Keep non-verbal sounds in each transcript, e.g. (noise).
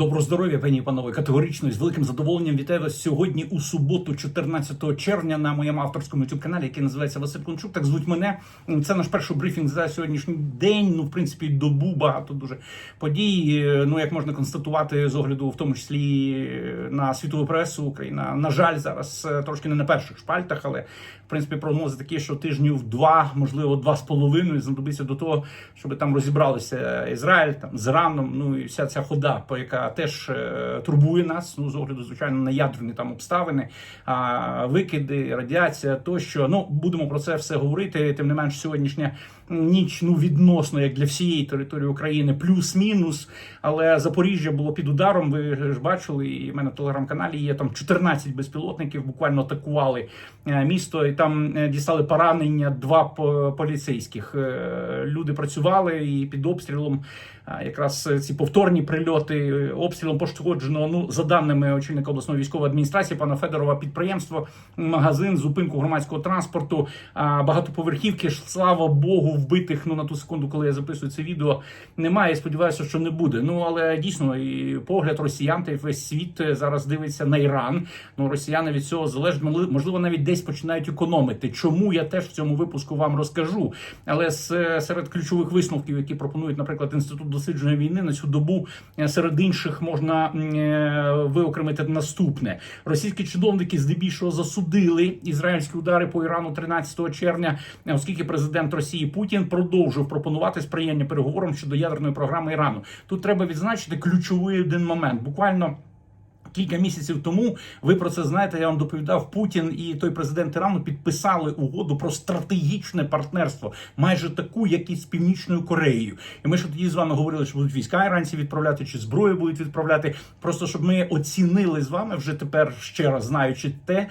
Добро здоров'я, пані і панове, категорично і з великим задоволенням вітаю вас сьогодні у суботу, 14 червня, на моєму авторському youtube каналі, який називається Василь Кончук. Так звуть мене. Це наш перший брифінг за сьогоднішній день. Ну, в принципі, добу багато дуже подій. Ну, як можна констатувати, з огляду, в тому числі на світову пресу, Україна, на жаль, зараз е, трошки не на перших шпальтах, але в принципі прогнози такі, що тижнів два, можливо, два з половиною знадобиться до того, щоб там розібралися Ізраїль там з Іраном, ну і вся ця хода, по яка теж е, турбує нас. Ну з огляду, звичайно, на ядерні там обставини, викиди, радіація тощо. Ну будемо про це все говорити. Тим не менш, сьогоднішня ніч ну відносно як для всієї території України, плюс-мінус. Але Запоріжжя було під ударом. Ви ж бачили, і в мене в телеграм-каналі є там 14 безпілотників, буквально атакували е, місто, і там е, дістали поранення два по- поліцейських. Е, Люди працювали і під обстрілом. Якраз ці повторні прильоти обстрілом пошкоджено. Ну за даними очільника обласної військової адміністрації пана Федорова, підприємство, магазин, зупинку громадського транспорту, багатоповерхівки. Слава Богу, вбитих ну на ту секунду, коли я записую це відео, немає. Сподіваюся, що не буде. Ну але дійсно і погляд росіян та весь світ е, зараз дивиться на Іран. Ну росіяни від цього залежать, можливо, навіть десь починають економити. Чому я теж в цьому випуску вам розкажу? Але з е, серед ключових висновків, які пропонують, наприклад, інститут дослідження війни на цю добу, е, серед інших можна виокремити наступне: російські чиновники здебільшого засудили ізраїльські удари по Ірану 13 червня, оскільки президент Росії Путін продовжив пропонувати сприяння переговорам щодо ядерної програми Ірану. Тут треба відзначити ключовий один момент. Буквально. Кілька місяців тому ви про це знаєте. Я вам доповідав. Путін і той президент Ірану підписали угоду про стратегічне партнерство, майже таку, як і з північною Кореєю. І ми ж тоді з вами говорили, що будуть війська іранці відправляти, чи зброю будуть відправляти. Просто щоб ми оцінили з вами вже тепер ще раз знаючи те,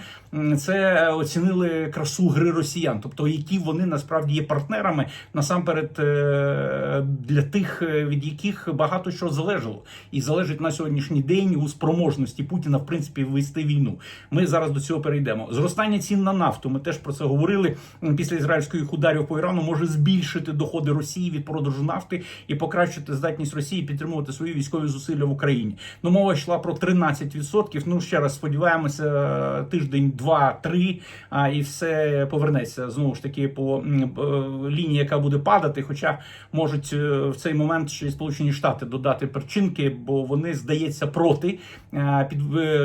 це оцінили красу гри росіян, тобто які вони насправді є партнерами насамперед е, для тих, е, від яких багато що залежало, і залежить на сьогоднішній день у спроможності Путіна в принципі вести війну. Ми зараз до цього перейдемо. Зростання цін на нафту. Ми теж про це говорили. Після ізраїльських ударів по Ірану може збільшити доходи Росії від продажу нафти і покращити здатність Росії підтримувати свої військові зусилля в Україні. Ну мова йшла про 13%. Ну ще раз сподіваємося, тиждень, два, три, а і все повернеться знову ж таки по е, лінії, яка буде падати. Хоча можуть е, в цей момент ще й Сполучені Штати додати перчинки, бо вони здається проти е, під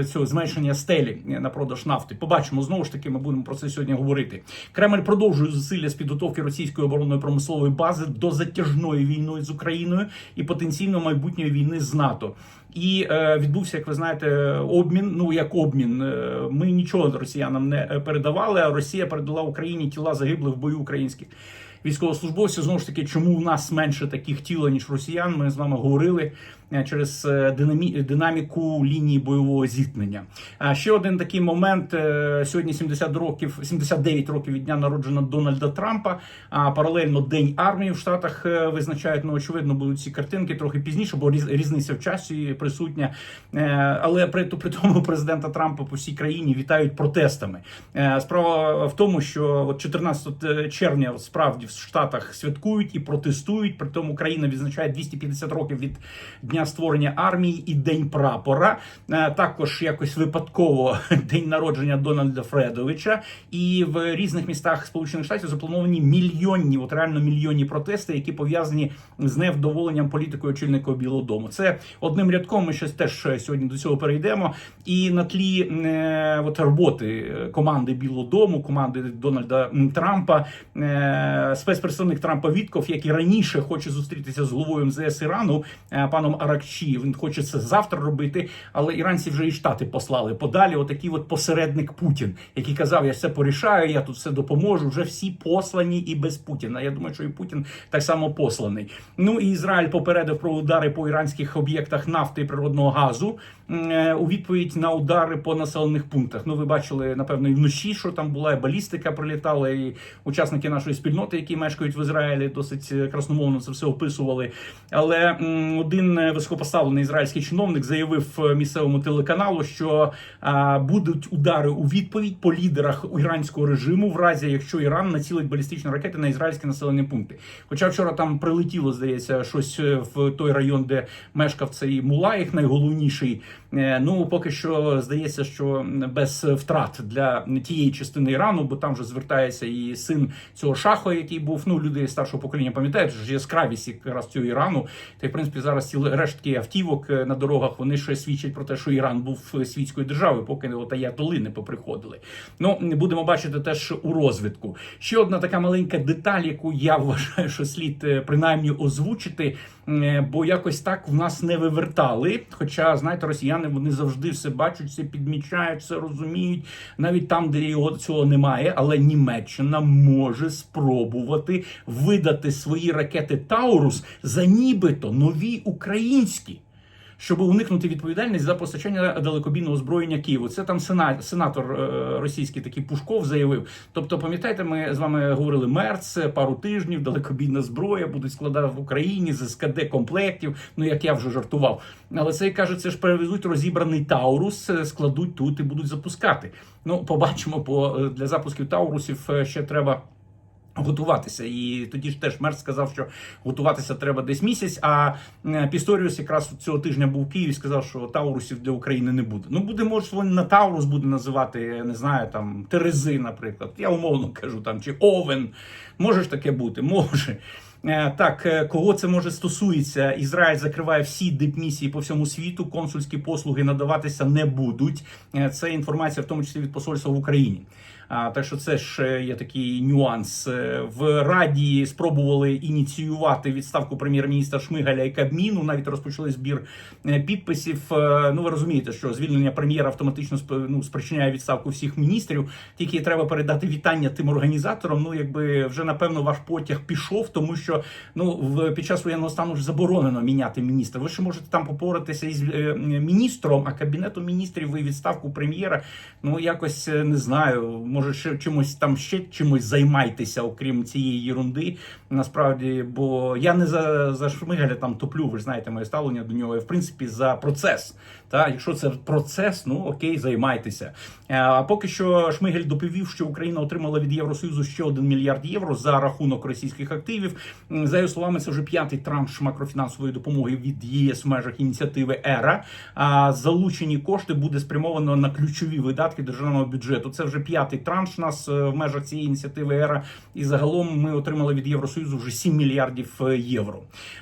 цього зменшення стелі на продаж нафти. Побачимо знову ж таки. Ми будемо про це сьогодні говорити. Кремль продовжує зусилля з підготовки російської оборонної промислової бази до затяжної війни з Україною і потенційно майбутньої війни з НАТО. І е, відбувся, як ви знаєте, обмін. Ну як обмін. Е, Ми нічого росіянам не е, передавали. А Росія передала Україні тіла загиблих в бою українських військовослужбовців. Знову ж таки, чому в нас менше таких тіла ніж росіян? Ми з вами говорили через е, динамі... динаміку лінії бойового зіткнення. А ще один такий момент: е, сьогодні 70 років, 79 років від дня народження Дональда Трампа. А паралельно День армії в Штатах е, визначають. Ну очевидно, будуть ці картинки трохи пізніше, бо різ- різниця в часі присутня. Е, Але при, при тому (laughs) президента Трампа по всій країні вітають протестами. Е, Справа в тому, що от 14 червня справді в Штатах святкують і протестують. При тому Україна відзначає 250 років від дня створення армії і День прапора. Е, Також якось випадково (laughs) день народження Дональда Фредовича. І в різних містах Сполучених Штатів заплановані мільйонні, от реально мільйонні протести, які пов'язані з невдоволенням політикою очільника Білого Дому. Це одним рядком. Ми щось теж е, сьогодні до цього перейдемо. І на тлі е, от роботи е, команди Білого Дому, команди Дональда Трампа, е, спецпредставник Трампа Вітков, який раніше хоче зустрітися з головою МЗС Ірану, е, паном Аракчі. Він хоче це завтра робити, але іранці вже і штати послали подалі. Отакий от посередник Путін, який казав: Я все порішаю, я тут все допоможу. Вже всі послані і без Путіна. Я думаю, що і Путін так само посланий. Ну і Ізраїль попередив про удари по іранських об'єктах нафти і природного газу е, у відповідь на удари по населених пунктах. Ну, ви бачили, напевно, і вночі, що там була і балістика прилітала, і учасники нашої спільноти, які мешкають в Ізраїлі, досить е, красномовно це все описували. Але один високопоставлений ізраїльський чиновник заявив е, місцевому телеканалу, що а, будуть удари у відповідь по лідерах іранського режиму, в разі якщо Іран націлить балістичні ракети на ізраїльські населені пункти. Хоча вчора там прилетіло, здається, щось е, в той район, де мешкав цей Мулаїх, найголовніший. Е, Ну поки що здається, що без втрат для тієї частини Ірану, бо там вже звертається і син цього шаху, який був ну люди старшого покоління, пам'ятають, що яскравість якраз цього Ірану. Та й в принципі зараз ці рештки автівок е, на дорогах вони ще свідчать про те, що Іран був е, світською державою, поки от аятоли не поприходили. Ну будемо бачити теж у розвитку. Ще одна така маленька деталь, яку я вважаю, що слід е, принаймні озвучити. Бо якось так в нас не вивертали. Хоча, знаєте, росіяни вони завжди все бачать, все підмічають, все розуміють, навіть там, де його цього немає. Але Німеччина може спробувати видати свої ракети Таурус за нібито нові українські. Щоб уникнути відповідальність за постачання далекобійного озброєння Києву. Це там сенатор е, російський такий Пушков заявив. Тобто, пам'ятаєте, ми з вами говорили Мерц пару тижнів, далекобійна зброя будуть складати в Україні з СКД комплектів. Ну як я вже жартував. Але це каже, це ж перевезуть розібраний Таурус, е, складуть тут і будуть запускати. Ну, побачимо, бо е, для запусків Таурусів е, ще треба. Готуватися, і тоді ж теж мер сказав, що готуватися треба десь місяць. А е, Пісторіус якраз цього тижня був в Києві. і Сказав, що Таурусів для України не буде. Ну буде, може, він на Таурус буде називати, я не знаю, там Терези, наприклад. Я умовно кажу там чи Овен. Може ж таке бути, може. Е, Так, е, кого це може стосується? Ізраїль закриває всі дипмісії по всьому світу. Консульські послуги надаватися не будуть. Е, Це інформація, в тому числі від посольства в Україні. А, так що це ж є такий нюанс. В Раді спробували ініціювати відставку прем'єр-міністра Шмигаля і Кабміну. Навіть розпочали збір підписів. Ну ви розумієте, що звільнення прем'єра автоматично ну, спричиняє відставку всіх міністрів. Тільки треба передати вітання тим організаторам. Ну якби вже напевно ваш потяг пішов, тому що ну в під час воєнного стану ж заборонено міняти міністра. Ви ще можете там попоратися із е, міністром, а кабінетом міністрів ви відставку прем'єра. Ну якось е, не знаю. Може, ще чимось там ще чимось займайтеся, окрім цієї єрунди. Насправді, бо я не за, за Шмигаля там топлю. Ви ж знаєте моє ставлення до нього. Я, в принципі, за процес. Та якщо це процес, ну окей, займайтеся. Е, А поки що Шмигель доповів, що Україна отримала від Євросоюзу ще 1 мільярд євро за рахунок російських активів. За його словами, це вже п'ятий транш макрофінансової допомоги від ЄС в межах ініціативи ЕРА. А залучені кошти буде спрямовано на ключові видатки державного бюджету. Це вже п'ятий транш нас е, в межах цієї ініціативи ЕРА. І загалом ми отримали від Євросоюзу вже 7 мільярдів е, євро.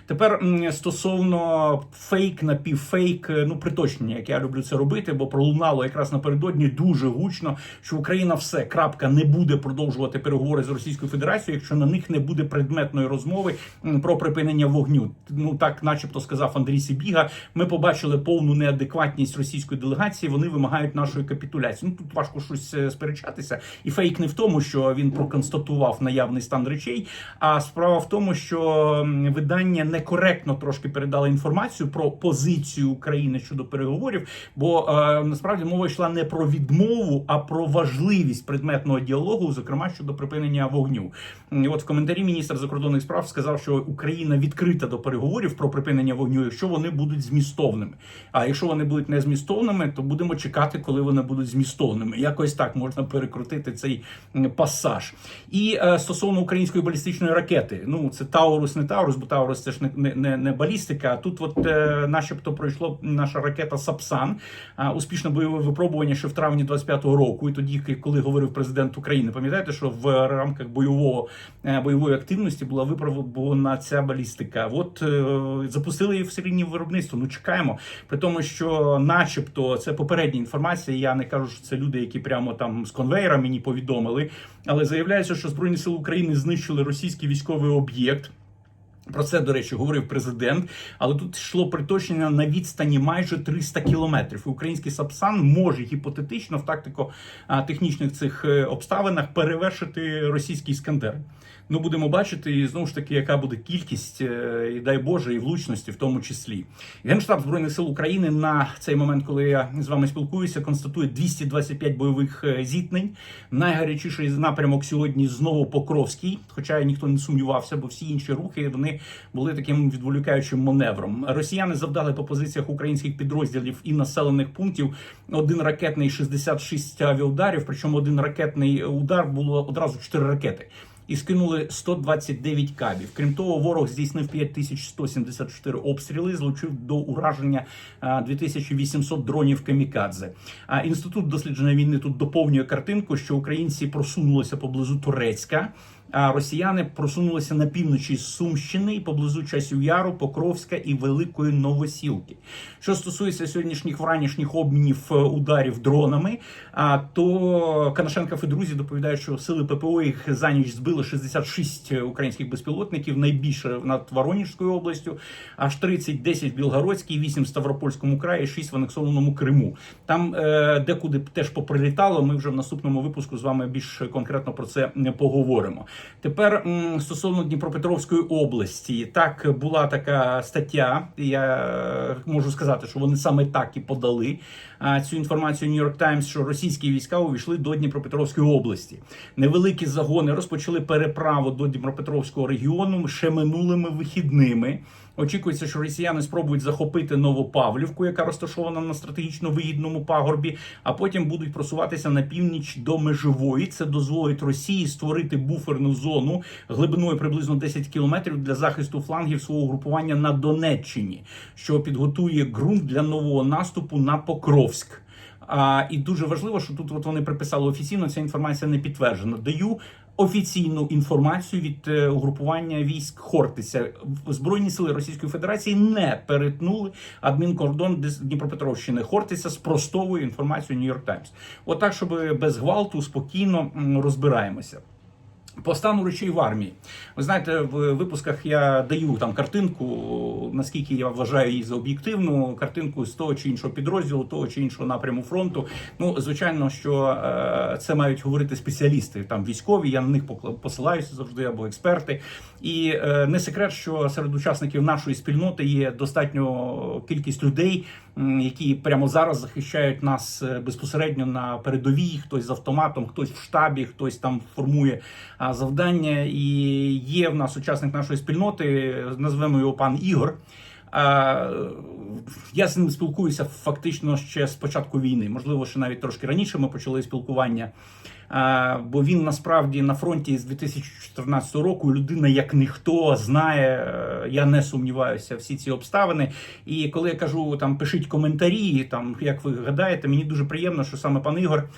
Тепер стосовно фейк напівфейк, ну приточнення, як я люблю це робити, бо пролунало якраз напередодні дуже гучно, що Україна все крапка не буде продовжувати переговори з Російською Федерацією, якщо на них не буде предметної розмови про припинення вогню. Ну так, начебто, сказав Андрій Сибіга. Ми побачили повну неадекватність російської делегації. Вони вимагають нашої капітуляції. Ну тут важко щось е, сперечатися, і фейк не в тому, що він проконстатував наявний стан речей. А справа в тому, що видання некоректно трошки передало інформацію про позицію України щодо переговорів, бо е, насправді мова йшла не про відмову, а про важливість предметного діалогу, зокрема щодо припинення вогню. От в коментарі міністр закордонних справ сказав, що Україна відкрита до переговорів про припинення вогню, якщо вони будуть змістовними. А якщо вони будуть не змістовними, то будемо чекати, коли вони будуть змістовними. Якось так можна перекрутити цей пасаж. І е, стосовно української балістичної ракети, ну це Таурус, не Таурус, бо Таурус це ж не, не, не, не балістика. А тут, от, е, начебто, пройшло наша ракета Сапсан, е, успішне бойове випробування ще в травні 25-го року. І тоді, коли говорив президент України, пам'ятаєте, що в рамках бойового е, бойової активності була випробувана ця балістика. От е, запустили її в серійні виробництво. Ну чекаємо. При тому, що, начебто, це попередня інформація. Я не кажу, що це люди, які прямо там з конвейера мені повідомили, але заявляється, що збройні сили України знищили російський військовий об'єкт. Про це, до речі, говорив президент, але тут йшло приточення на відстані майже 300 кілометрів. Український Сапсан може гіпотетично в тактико-технічних цих е, обставинах перевершити російський іскандер. Ну будемо бачити, і знову ж таки, яка буде кількість, е, і дай Боже, і влучності в тому числі. Генштаб збройних сил України на цей момент, коли я з вами спілкуюся, констатує 225 бойових е, зіткнень. Найгарячіший напрямок сьогодні знову Покровський. Хоча ніхто не сумнівався, бо всі інші рухи вони були таким відволікаючим маневром. Росіяни завдали по позиціях українських підрозділів і населених пунктів один ракетний 66 авіаударів. Причому один ракетний удар було одразу 4 ракети. І скинули 129 кабів. Крім того, ворог здійснив 5174 обстріли, злучив до ураження а, 2800 дронів камікадзе. А інститут дослідження війни тут доповнює картинку, що українці просунулися поблизу Турецька. Росіяни просунулися на півночі Сумщини і поблизу часів Яру, Покровська і Великої Новосілки. Що стосується сьогоднішніх вранішніх обмінів е, ударів дронами, то Канашенков і друзі доповідають, що сили ППО їх за ніч збили 66 українських безпілотників, найбільше над Воронежською областю, аж 30, 10 в Білгородській, 8 в Ставропольському краї, 6 в анексованому Криму. Там е, декуди теж поприлітало. Ми вже в наступному випуску з вами більш конкретно про це не поговоримо. Тепер стосовно Дніпропетровської області, так була така стаття. Я е, можу сказати, що вони саме так і подали цю інформацію New York Times, що російські війська увійшли до Дніпропетровської області. Невеликі загони розпочали переправу до Дніпропетровського регіону ще минулими вихідними. Очікується, що росіяни спробують захопити Новопавлівку, яка розташована на стратегічно вигідному пагорбі, а потім будуть просуватися на північ до межової. Це дозволить Росії створити буферну зону глибиною приблизно 10 кілометрів для захисту флангів свого групування на Донеччині, що підготує ґрунт для нового наступу на Покровськ. А, і дуже важливо, що тут от вони приписали офіційно. Ця інформація не підтверджена. Даю офіційну інформацію від е, угрупування військ Хортиця. Збройні сили Російської Федерації не перетнули адмінкордон Дніпропетровщини. Хортиця спростовує інформацію York Times. Отак, щоб без гвалту спокійно розбираємося. По стану речей в армії. Ви знаєте, в випусках я даю там картинку, наскільки я вважаю її за об'єктивну, картинку з того чи іншого підрозділу, того чи іншого напряму фронту. Ну, звичайно, що е, це мають говорити спеціалісти, там військові, я на них посилаюся завжди або експерти. І е, не секрет, що серед учасників нашої спільноти є достатньо кількість людей, які прямо зараз захищають нас е, безпосередньо на передовій. Хтось з автоматом, хтось в штабі, хтось там формує а, завдання. І є в нас учасник нашої спільноти, назвемо його пан Ігор. Я з ним спілкуюся фактично ще з початку війни. Можливо, ще навіть трошки раніше ми почали спілкування. Бо він насправді на фронті з 2014 року людина як ніхто знає. е, Я не сумніваюся всі ці обставини. І коли я кажу там пишіть коментарі, там як ви гадаєте, мені дуже приємно, що саме пан Ігор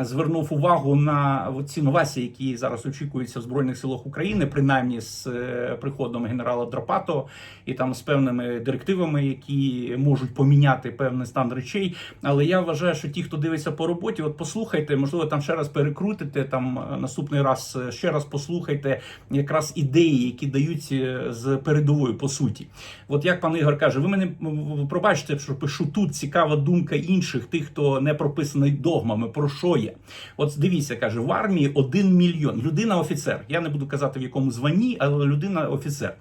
звернув увагу на ці новації, які зараз очікуються в збройних силах України, принаймні з е, приходом генерала Драпато і там з певними директивами, які можуть поміняти певний стан речей. Але я вважаю, що ті, хто дивиться по роботі, от послухайте, можливо, там ще раз перекрутите. Там е, наступний раз е, ще раз послухайте якраз ідеї, які дають е, з передової по суті. От як пан Ігор каже, ви мене пробачте, що пишу тут цікава думка інших, тих, хто не прописаний догмами. Про що є? От дивіться, каже, в армії один мільйон. Людина офіцер. Я не буду казати в якому званні, але людина офіцер.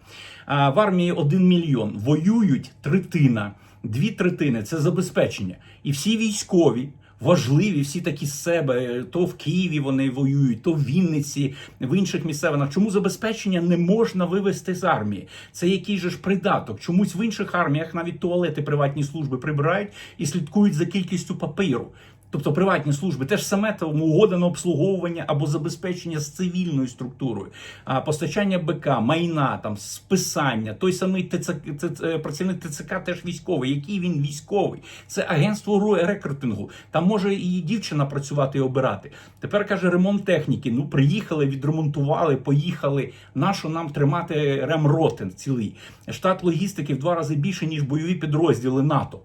А в армії один мільйон. Воюють третина, дві третини це забезпечення. І всі військові. Важливі, всі такі з себе. То в Києві вони воюють, то в Вінниці, в інших місцевинах. Чому забезпечення не можна вивести з армії? Це який же ж придаток? Чомусь в інших арміях навіть туалети приватні служби прибирають і слідкують за кількістю паперу. Тобто приватні служби теж саме там угода на обслуговування або забезпечення з цивільною структурою, а постачання БК, майна, там списання, той самий ТЦК, ТЦ, працівник ТЦК теж військовий. Який він військовий? Це агентство ру- рекрутингу. Там може і дівчина працювати і обирати. Тепер каже ремонт техніки. Ну приїхали, відремонтували, поїхали. Нащо нам тримати ремротин цілий? Штат логістики в два рази більше ніж бойові підрозділи НАТО.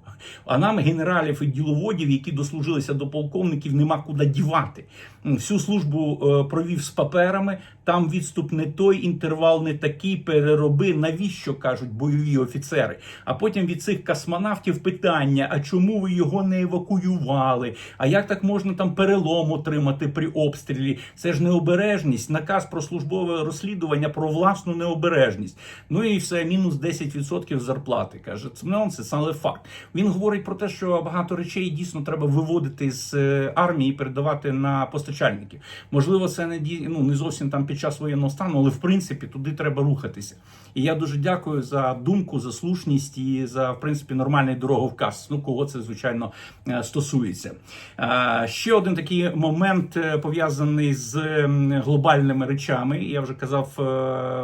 А нам генералів і діловодів, які дослужилися до полковників, нема куди дівати. Всю службу е, провів з паперами. Там відступ не той, інтервал не такий. Перероби. Навіщо кажуть бойові офіцери? А потім від цих космонавтів питання: а чому ви його не евакуювали? А як так можна там перелом отримати при обстрілі? Це ж необережність, наказ про службове розслідування про власну необережність. Ну і все, мінус 10% зарплати. Каже, це але факт. Він говорить про те, що багато речей дійсно треба виводити з е, армії і передавати на постачальників. Можливо, це не ну, не зовсім там під час воєнного стану, але в принципі туди треба рухатися. І я дуже дякую за думку, за слушність і за в принципі нормальний дороговказ. Ну кого це звичайно е, стосується. Е, Ще один такий момент е, пов'язаний з глобальними речами. Я вже казав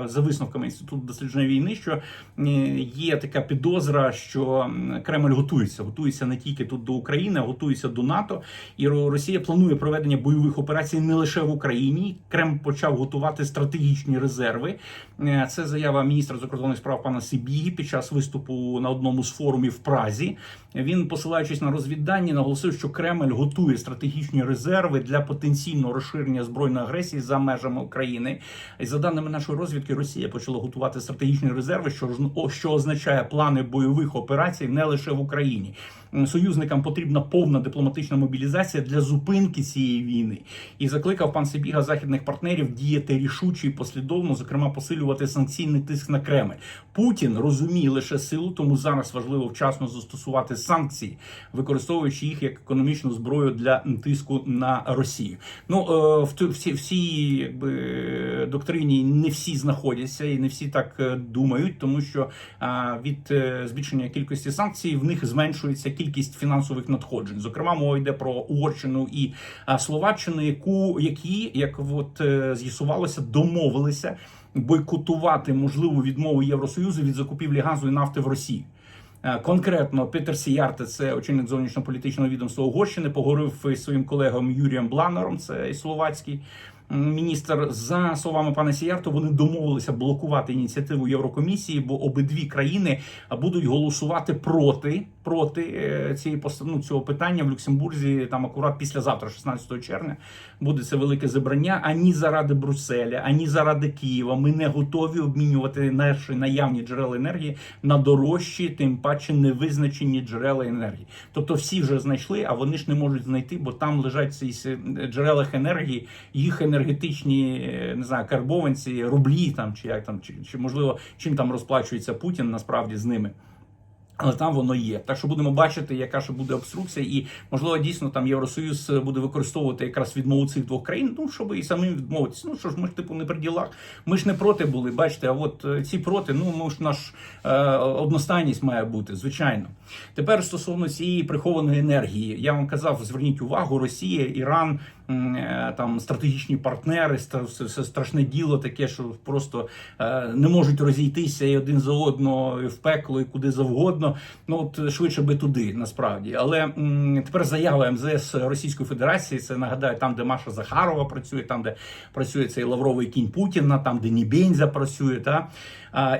за висновками інституту дослідження війни, що є така підозра, що Кремль готується, готується не тільки тут до України, а готується до НАТО. І Росія планує проведення бойових операцій не лише в Україні. Кремль почав готувати стратегічні резерви. Е, Це заява міністра закордонних справ пана Сибігі під час виступу на одному з форумів в Празі. Він, посилаючись на розвіддані, наголосив, що Кремль готує стратегічні резерви для потенційного розширення збройної агресії за межами України. І за даними нашої розвідки, Росія почала готувати стратегічні резерви, що що означає плани бойових операцій не лише в Україні. Союзникам потрібна повна дипломатична мобілізація для зупинки цієї війни. І закликав пан Сибіга західних партнерів діяти рішуче і послідовно, зокрема посилювати санкційний тиск на Кремль. Путін розуміє лише силу, тому зараз важливо вчасно застосувати санкції, використовуючи їх як економічну зброю для тиску на Росію. Ну е, в всі, всі якби доктрині не всі знаходяться і не всі так е, думають, тому що від е, збільшення кількості санкцій в них зменшується кількість фінансових надходжень. Зокрема, мова йде про Угорщину і Словаччину, яку які як от е, з'ясувалося, домовилися бойкотувати можливу відмову Євросоюзу від закупівлі газу і нафти в Росії. Е, Конкретно Петер Сіярте, це очільник зовнішньополітичного відомства Угорщини, поговорив із своїм колегом Юрієм Бланером, це і словацький міністр. За словами пана Сіярто, вони домовилися блокувати ініціативу Єврокомісії, бо обидві країни будуть голосувати проти, проти е, цієї пост- ну, цього питання в Люксембурзі. Там акурат післязавтра, 16 червня, буде це велике зібрання. Ані заради Брюсселя, ані заради Києва. Ми не готові обмінювати наші наявні джерела енергії на дорожчі, тим паче невизначені джерела енергії. Тобто всі вже знайшли, а вони ж не можуть знайти, бо там лежать ці джерелах енергії, їх енергетичні е, не знаю, карбованці, рублі там чи як там, чи, чи можливо чим там розплачується Путін насправді з ними. Але там воно є. Так що будемо бачити, яка ж буде обструкція, і можливо дійсно там Євросоюз буде використовувати якраз відмову цих двох країн, ну щоб і самим відмовитися. Ну що ж, ми ж типу не при ділах. Ми ж не проти були. Бачите, а от е, ці проти, ну ну ж наш е, одностайність має бути, звичайно. Тепер стосовно цієї прихованої енергії, я вам казав, зверніть увагу, Росія, Іран. Е, Там стратегічні партнери, все, страшне діло таке, що просто е, не можуть розійтися і один за одного в пекло, і куди завгодно. Ну от швидше би туди, насправді. Але тепер заява МЗС Російської Федерації, це нагадаю, там, де Маша Захарова працює, там, де працює цей лавровий кінь Путіна, там, де Нібензя працює. Та?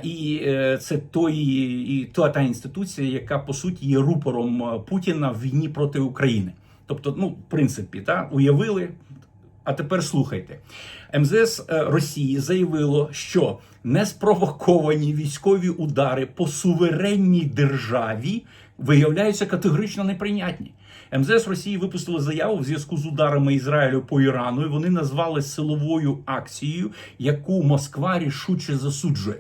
І е, це той, і та, та інституція, яка по суті є рупором Путіна в війні проти України. Тобто, ну, в принципі, та, уявили. А тепер слухайте. МЗС е, Росії заявило, що неспровоковані військові удари по суверенній державі виявляються категорично неприйнятні. МЗС Росії випустили заяву в зв'язку з ударами Ізраїлю по Ірану. і Вони назвали силовою акцією, яку Москва рішуче засуджує.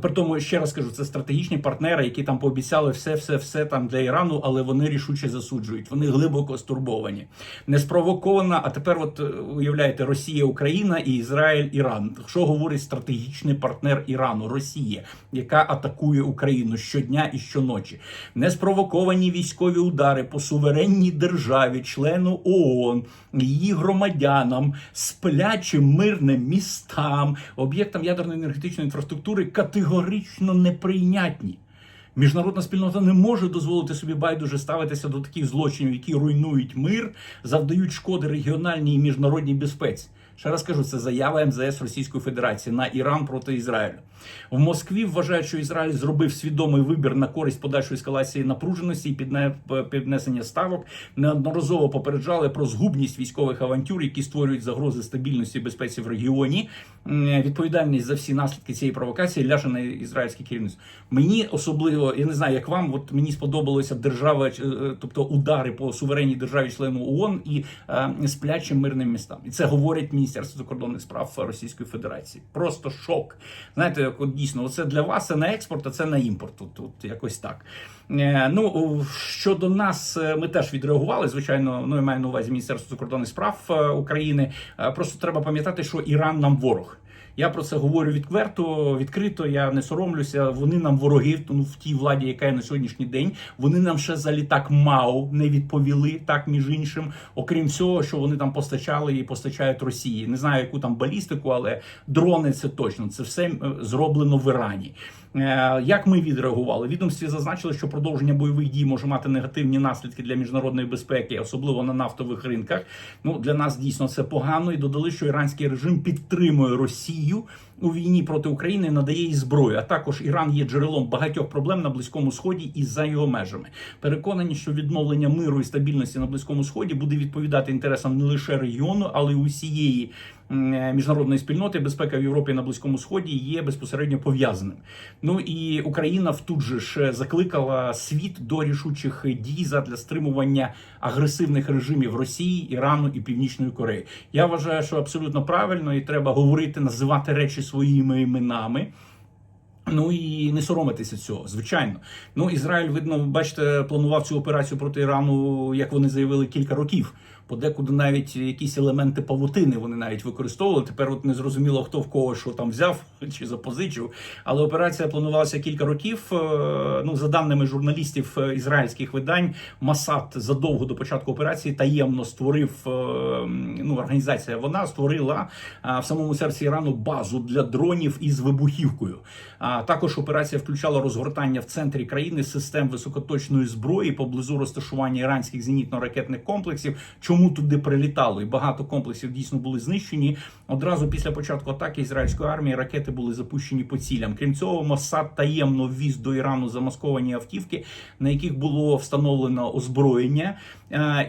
При тому ще раз кажу, це стратегічні партнери, які там пообіцяли все, все, все там для Ірану, але вони рішуче засуджують. Вони глибоко стурбовані. Неспровокована. А тепер, от е, уявляєте, Росія, Україна і Ізраїль, Іран. Що говорить стратегічний партнер Ірану? Росія, яка атакує Україну щодня і щоночі. Неспровоковані військові удари по суверенній державі, члену ООН, її громадянам, сплячим мирним містам, об'єктам ядерної енергетичної інфраструктури категорично неприйнятні. Міжнародна спільнота не може дозволити собі байдуже ставитися до таких злочинів, які руйнують мир, завдають шкоди регіональній і міжнародній безпеці. Ще раз кажу, це заява МЗС Російської Федерації на Іран проти Ізраїлю. В Москві вважають, що Ізраїль зробив свідомий вибір на користь подальшої ескалації напруженості і піднесення ставок. Неодноразово попереджали про згубність військових авантюр, які створюють загрози стабільності і безпеці в регіоні. Відповідальність за всі наслідки цієї провокації ляже на ізраїльське керівництво. Мені особливо, я не знаю, як вам, от мені сподобалося держава, е, тобто удари по суверенній державі члену ООН і е, сплячим мирним містам. І це говорить Міністерство закордонних справ Російської Федерації. Просто шок. Знаєте, як от дійсно, оце для вас це на експорт, а це на імпорт. Тут, тут якось так. Е, Ну щодо нас, е, ми теж відреагували. Звичайно, ну я маю на увазі Міністерство закордонних справ е, України. Е, Просто треба пам'ятати, що Іран нам ворог. Я про це говорю відверто, відкрито. Я не соромлюся. Вони нам вороги ну, в тій владі, яка є на сьогоднішній день. Вони нам ще за літак МАУ не відповіли, так між іншим. Окрім всього, що вони там постачали і постачають Росії. Не знаю, яку там балістику, але дрони це точно. Це все е, зроблено в Ірані. Е, Як ми відреагували? Відомстві зазначили, що продовження бойових дій може мати негативні наслідки для міжнародної безпеки, особливо на нафтових ринках. Ну для нас дійсно це погано. І додали, що іранський режим підтримує Росію у війні проти України, надає їй зброю. А також Іран є джерелом багатьох проблем на близькому сході і за його межами. Переконані, що відновлення миру і стабільності на близькому сході буде відповідати інтересам не лише регіону, але й усієї міжнародної спільноти. Безпека в Європі на близькому сході є безпосередньо пов'язаним. Ну і Україна в тут же ж закликала світ до рішучих дій задля стримування агресивних режимів Росії, Ірану і Північної Кореї. Я вважаю, що абсолютно правильно і треба говорити, називати речі своїми іменами. Ну і не соромитися цього, звичайно. Ну Ізраїль, видно, бачите, планував цю операцію проти Ірану, як вони заявили, кілька років. Подекуди навіть якісь елементи павутини вони навіть використовували. Тепер от не зрозуміло, хто в кого що там взяв (laughs) чи запозичив. Але операція планувалася кілька років. Е, Ну, за даними журналістів е, ізраїльських видань, Масад задовго до початку операції таємно створив е, ну, організація. Вона створила в самому серці Ірану базу для дронів із вибухівкою. А також операція включала розгортання в центрі країни систем високоточної зброї поблизу розташування іранських зенітно-ракетних комплексів. Чому туди прилітало? І багато комплексів дійсно були знищені. Одразу після початку атаки ізраїльської армії ракети були запущені по цілям. Крім цього, Моссад таємно ввіз до Ірану замасковані автівки, на яких було встановлено озброєння,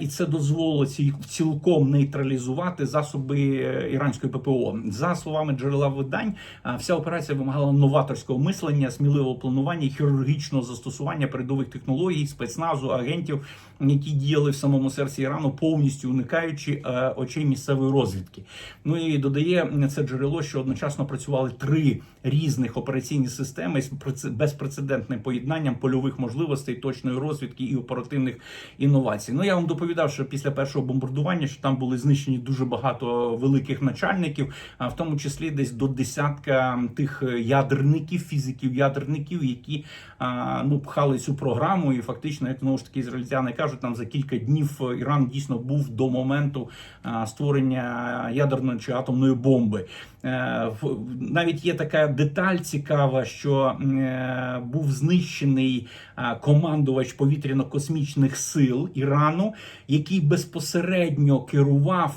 і це дозволило ці- цілком нейтралізувати засоби е, іранської ППО. За словами джерела видань, е, вся операція вимагала новаторського мислення, сміливого планування хірургічного застосування передових технологій, спецназу, агентів, які діяли в самому серці Ірану, повністю уникаючи е, очей місцевої розвідки. Ну і додає це джерело, що одночасно працювали три різних операційні системи з безпрецедентним поєднанням польових можливостей, точної розвідки і оперативних інновацій. Ну я вам доповідав, що після першого бомбардування що там були знищені дуже багато великих начальників, в тому числі десь до десятка тих ядерників, фізиків, ядерників, які ну пхали цю програму, і фактично, як знову ж таки ізраїльтяни кажуть, там за кілька днів Іран дійсно був до моменту створення ядерної чи атомної бомби. Е, Навіть є така деталь цікава, що е, був знищений е, командувач повітряно-космічних сил Ірану, який безпосередньо керував,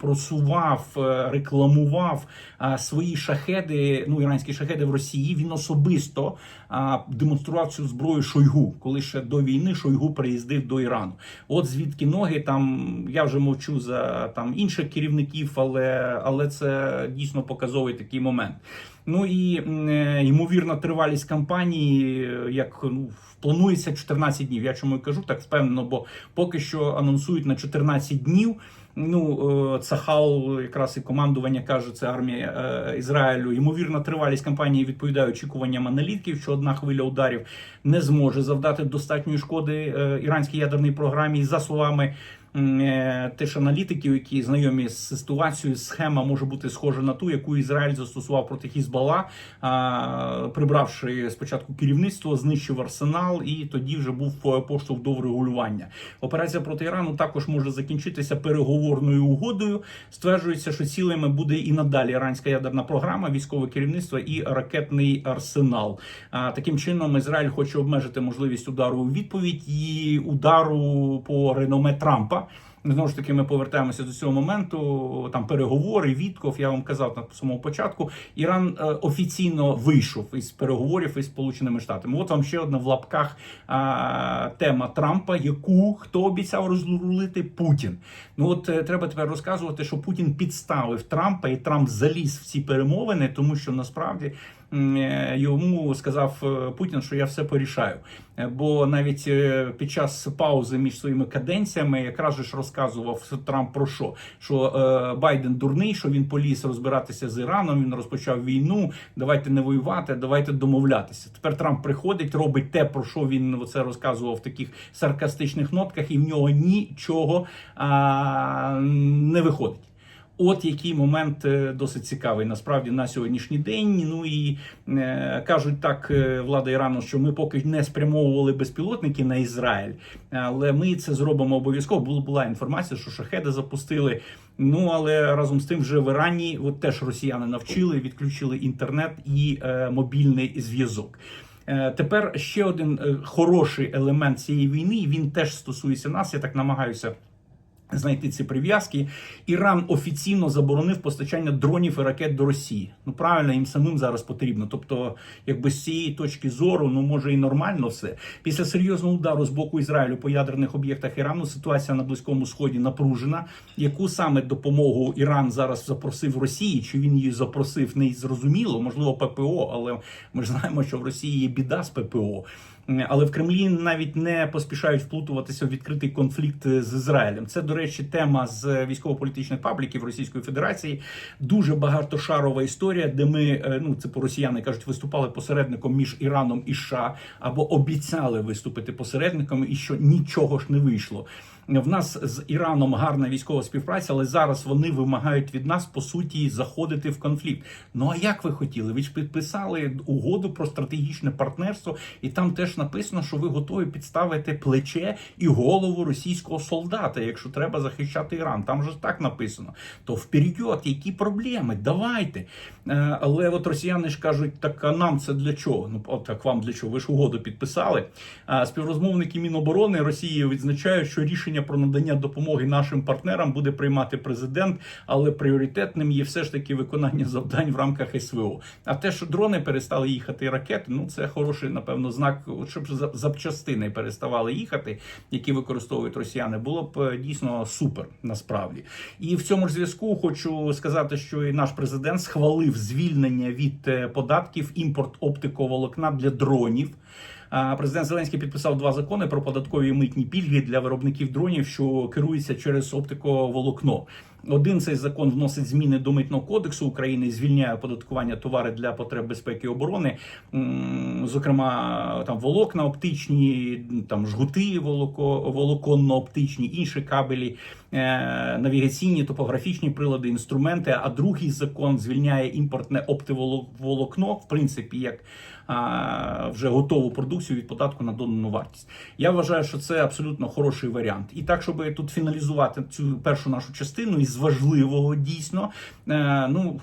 просував, рекламував свої шахеди, ну іранські шахеди в Росії. Він особисто демонстрував цю зброю Шойгу, коли ще до війни Шойгу приїздив до Ірану. От звідки ноги там я вже мовчу за там інших керівників, але, але це дійсно показовий такий момент. Ну і е, ймовірна тривалість кампанії, е, як ну, планується 14 днів. Я чому і кажу так впевнено, бо поки що анонсують на 14 днів. Ну, е, Цахал, якраз і командування каже, це армія Ізраїлю. Ймовірна тривалість кампанії відповідає очікуванням аналітиків, що одна хвиля ударів не зможе завдати достатньої шкоди іранській ядерній програмі. За словами теж аналітиків, які знайомі з ситуацією, схема може бути схожа на ту, яку Ізраїль застосував проти Хізбала, прибравши спочатку керівництво, знищив арсенал, і тоді вже був е, поштовх до врегулювання. Операція проти Ірану також може закінчитися переговорною угодою. Стверджується, що цілими буде і надалі іранська ядерна програма, військове керівництво і ракетний арсенал. Таким чином, Ізраїль хоче обмежити можливість удару у відповідь і удару по реноме Трампа. Трампа. Знову ж таки, ми повертаємося до цього моменту. Там переговори, Вітков, я вам казав на самому початку. Іран е, офіційно вийшов із переговорів із Сполученими Штатами. От вам ще одна в лапках а, тема Трампа, яку хто обіцяв розрулити Путін. Ну от е, треба тепер розказувати, що Путін підставив Трампа, і Трамп заліз в ці перемовини, тому що насправді. Е, Йому сказав е, Путін, що я все порішаю. Е, Бо навіть під час паузи між своїми каденціями якраз ж розказував Трамп про що? Що Байден дурний, що він поліз розбиратися з Іраном, він розпочав війну. Давайте не воювати, давайте домовлятися. Тепер Трамп приходить, робить те, про що він це розказував в таких саркастичних нотках, і в нього нічого а, не виходить. От який момент е, досить цікавий насправді на сьогоднішній день. Ну і е, кажуть так, е, влада Ірану, що ми поки не спрямовували безпілотники на Ізраїль, але ми це зробимо обов'язково. Була була інформація, що шахеди запустили. Ну але разом з тим, вже в Ірані от теж росіяни навчили, відключили інтернет і е, мобільний зв'язок. Е, Тепер ще один хороший елемент цієї війни. Він теж стосується нас. Я так намагаюся. Знайти ці прив'язки, Іран офіційно заборонив постачання дронів і ракет до Росії. Ну правильно, їм самим зараз потрібно. Тобто, якби з цієї точки зору, ну може і нормально все. Після серйозного удару з боку Ізраїлю по ядерних об'єктах Ірану ситуація на близькому сході напружена. Яку саме допомогу Іран зараз запросив Росії? Чи він її запросив не зрозуміло? Можливо, ППО, але ми ж знаємо, що в Росії є біда з ППО. Але в Кремлі навіть не поспішають вплутуватися в відкритий конфлікт з Ізраїлем. Це, до речі, тема з військово-політичних пабліків Російської Федерації. Дуже багатошарова історія, де ми, е, ну це по росіяни кажуть, виступали посередником між Іраном і США або обіцяли виступити посередником, і що нічого ж не вийшло. В нас з Іраном гарна військова співпраця, але зараз вони вимагають від нас по суті заходити в конфлікт. Ну а як ви хотіли? Ви ж підписали угоду про стратегічне партнерство, і там теж написано, що ви готові підставити плече і голову російського солдата, якщо треба захищати Іран. Там же так написано. То вперед, які проблеми? Давайте. Е, Але от росіяни ж кажуть, так а нам це для чого? Ну от так вам для чого? Ви ж угоду підписали. А співрозмовники Міноборони Росії відзначають, що рішення про надання допомоги нашим партнерам буде приймати президент, але пріоритетним є все ж таки виконання завдань в рамках СВО. А те, що дрони перестали їхати, ракети, ну це хороший, напевно, знак, щоб за- запчастини переставали їхати, які використовують росіяни, було б е, дійсно супер насправді. І в цьому ж зв'язку хочу сказати, що і наш президент схвалив звільнення від е, податків імпорт оптиковолокна для дронів. Президент Зеленський підписав два закони про податкові і митні пільги для виробників дронів, що керуються через оптиковолокно. Один цей закон вносить зміни до митного кодексу України, звільняє оподаткування товари для потреб безпеки і оборони, зокрема там волокна оптичні, там жгути волоко, волоконно-оптичні, інші кабелі, е, навігаційні, топографічні прилади, інструменти. А другий закон звільняє імпортне оптиволокно, в принципі, як вже готову продукцію від податку на додану вартість. Я вважаю, що це абсолютно хороший варіант. І так, щоб тут фіналізувати цю першу нашу частину із важливого дійсно. Е, ну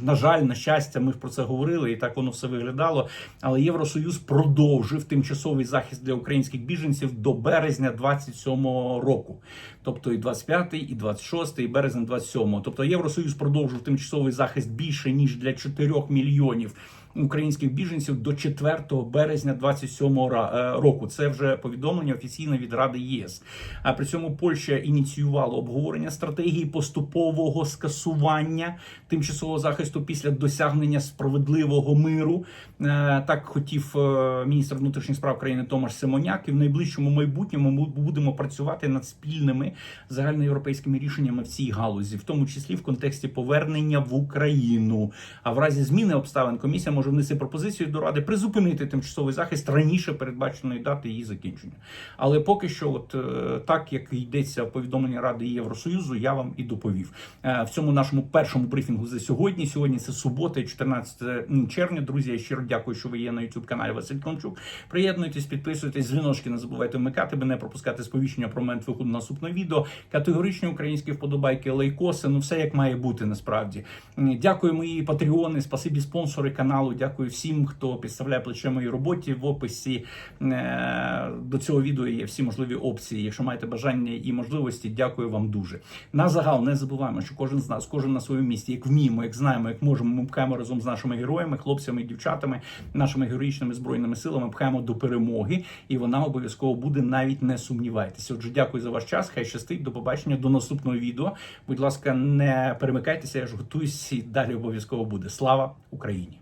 на жаль, на щастя, ми про це говорили, і так воно все виглядало. Але Євросоюз продовжив тимчасовий захист для українських біженців до березня 27-го року. Тобто і 25-й, і 26-й, і березень 27-го. Тобто Євросоюз продовжив тимчасовий захист більше ніж для 4 мільйонів українських біженців до 4 березня 27 року. Це вже повідомлення офіційне від Ради ЄС. А при цьому Польща ініціювала обговорення стратегії поступового скасування тимчасового захисту після досягнення справедливого миру. Е, Так хотів е, міністр внутрішніх справ країни Томаш Симоняк. І в найближчому майбутньому ми будемо працювати над спільними загальноєвропейськими рішеннями в цій галузі, в тому числі в контексті повернення в Україну. А в разі зміни обставин комісія може внести пропозицію до ради призупинити тимчасовий захист раніше передбаченої дати її закінчення. Але поки що, от е, так як йдеться в повідомленні Ради Євросоюзу, я вам і доповів Е, в цьому нашому першому брифінгу за сьогодні. Сьогодні це субота, 14 червня. Друзі, я щиро дякую, що ви є на youtube каналі Василь Комчук. Приєднуйтесь, підписуйтесь, дзвіночки не забувайте вмикати, аби не пропускати сповіщення про момент виходу наступного відео. Категоричні українські вподобайки, лайкоси. Ну все як має бути насправді. Дякую, мої патреони, спасибі спонсори каналу. Дякую всім, хто підставляє плече моїй роботі. В описі е, до цього відео є всі можливі опції. Якщо маєте бажання і можливості, дякую вам дуже. На загал не забуваємо, що кожен з нас, кожен на своєму місці, як вміємо, як знаємо, як можемо, ми пхаємо разом з нашими героями, хлопцями дівчатами, нашими героїчними збройними силами, пхаємо до перемоги, і вона обов'язково буде. Навіть не сумнівайтеся. Отже, дякую за ваш час. Хай щастить. До побачення, до наступного відео. Будь ласка, не перемикайтеся. Я ж готуюсь далі обов'язково буде. Слава Україні!